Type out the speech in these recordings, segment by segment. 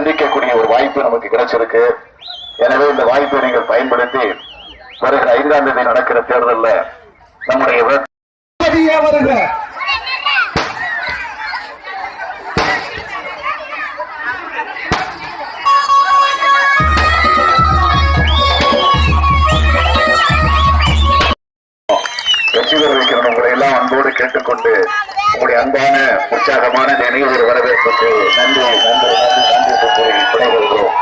சந்திக்கக்கூடிய ஒரு வாய்ப்பு நமக்கு கிடைச்சிருக்கு. எனவே இந்த வாய்ப்பை நீங்கள் பயன்படுத்தி வருகிற ஐந்தாம் தேதி நடக்கிற தேர்தலில் நம்முடைய அன்போடு கேட்டுக்கொண்டு உங்களுடைய அன்பான உற்சாகமான நினைவு வரவேற்புக்கு நன்றி நன்றி நன்றி நன்றி விடைபெறுகிறோம்.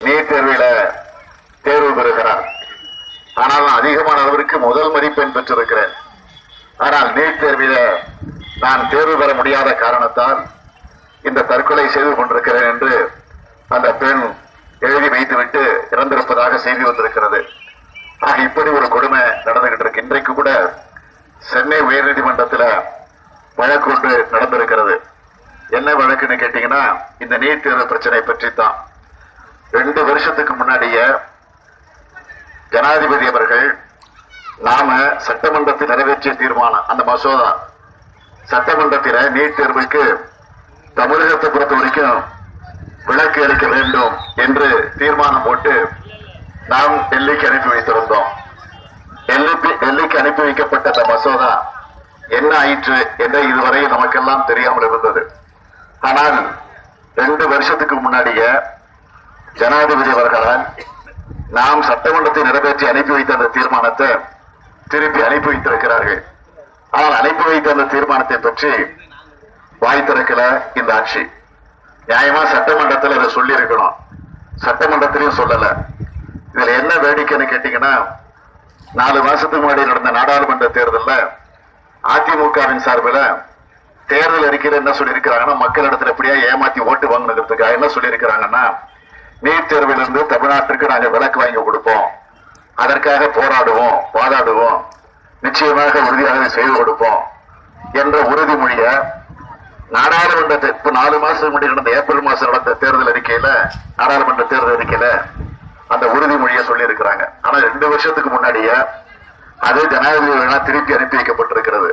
நீட் தேர்வில தேர்வு பெறுகிறார். ஆனால் நான் அதிகமான அளவிற்கு முதல் மதிப்பெண் பெற்றிருக்கிறேன். ஆனால் நீட் தேர்வில நான் தேர்வு பெற முடியாத காரணத்தால் இந்த தற்கொலை செய்து கொண்டிருக்கிறேன் என்று அந்த பெண் எழுதி வைத்துவிட்டு இறந்திருப்பதாக செய்தி வந்திருக்கிறது. ஆக இப்படி ஒரு கொடுமை நடந்துகிட்டு இருக்கு. இன்றைக்கு கூட சென்னை உயர்நீதிமன்றத்தில் வழக்கு ஒன்று நடந்திருக்கிறது. என்ன வழக்குன்னு கேட்டீங்கன்னா இந்த நீட் தேர்வு பிரச்சனை பற்றி தான் ரெண்டு வருஷத்துக்கு முன்னாடியே ஜனாதிபதி அவர்கள் நாம சட்டமன்றத்தில் நிறைவேற்றிய தீர்மானம் அந்த மசோதா. சட்டமன்றத்தில நீட் தேர்வுக்கு தமிழகத்தை பொறுத்த வரைக்கும் விளக்கு அளிக்க வேண்டும் என்று தீர்மானம் போட்டு நாம் டெல்லிக்கு அனுப்பி வைத்திருந்தோம். டெல்லிக்கு அனுப்பி வைக்கப்பட்ட அந்த மசோதா என்ன ஆயிற்று என்று இதுவரை நமக்கெல்லாம் தெரியாமல் இருந்தது. ஆனால் ரெண்டு வருஷத்துக்கு முன்னாடியே ஜனாதிபதி அவர்களால் நாம் சட்டமன்றத்தை நிறைவேற்றி அனுப்பி வைத்த அந்த தீர்மானத்தை திருப்பி அனுப்பி வைத்திருக்கிறார்கள். ஆனால் அனுப்பி வைத்த அந்த தீர்மானத்தை பற்றி வாய் திறக்கல இந்த ஆட்சி. நியாயமா சட்டமன்றத்தில் அதை சொல்லி இருக்கணும் சட்டமன்றத்திலையும் சொல்லல. இதுல என்ன வேடிக்கைன்னு கேட்டீங்கன்னா நாலு மாசத்துக்கு முன்னாடி நடந்த நாடாளுமன்ற தேர்தலில் அதிமுகவின் சார்பில் தேர்தல் அறிக்கையில என்ன சொல்லியிருக்கிறாங்கன்னா மக்களிடத்துல எப்படியா ஏமாத்தி ஓட்டு வாங்கினதுக்காக என்ன சொல்லியிருக்கிறாங்கன்னா நீட் தேர்விலிருந்து தமிழ்நாட்டிற்கு நாங்க விலக்கு வாங்கி கொடுப்போம். அதற்காக போராடுவோம் வாதாடுவோம். நிச்சயமாக உறுதியாக செய்து கொடுப்போம் என்ற உறுதிமொழிய நாடாளுமன்ற இப்ப நாலு மாசத்துக்கு முன்னாடி நடந்த ஏப்ரல் மாசம் நடந்த தேர்தல் அறிக்கையில நாடாளுமன்ற தேர்தல் அறிக்கையில அந்த உறுதிமொழியை சொல்லி இருக்கிறாங்க ஆனா ரெண்டு வருஷத்துக்கு முன்னாடியே அது ஜனாதிபதி திருப்பி அனுப்பி வைக்கப்பட்டிருக்கிறது.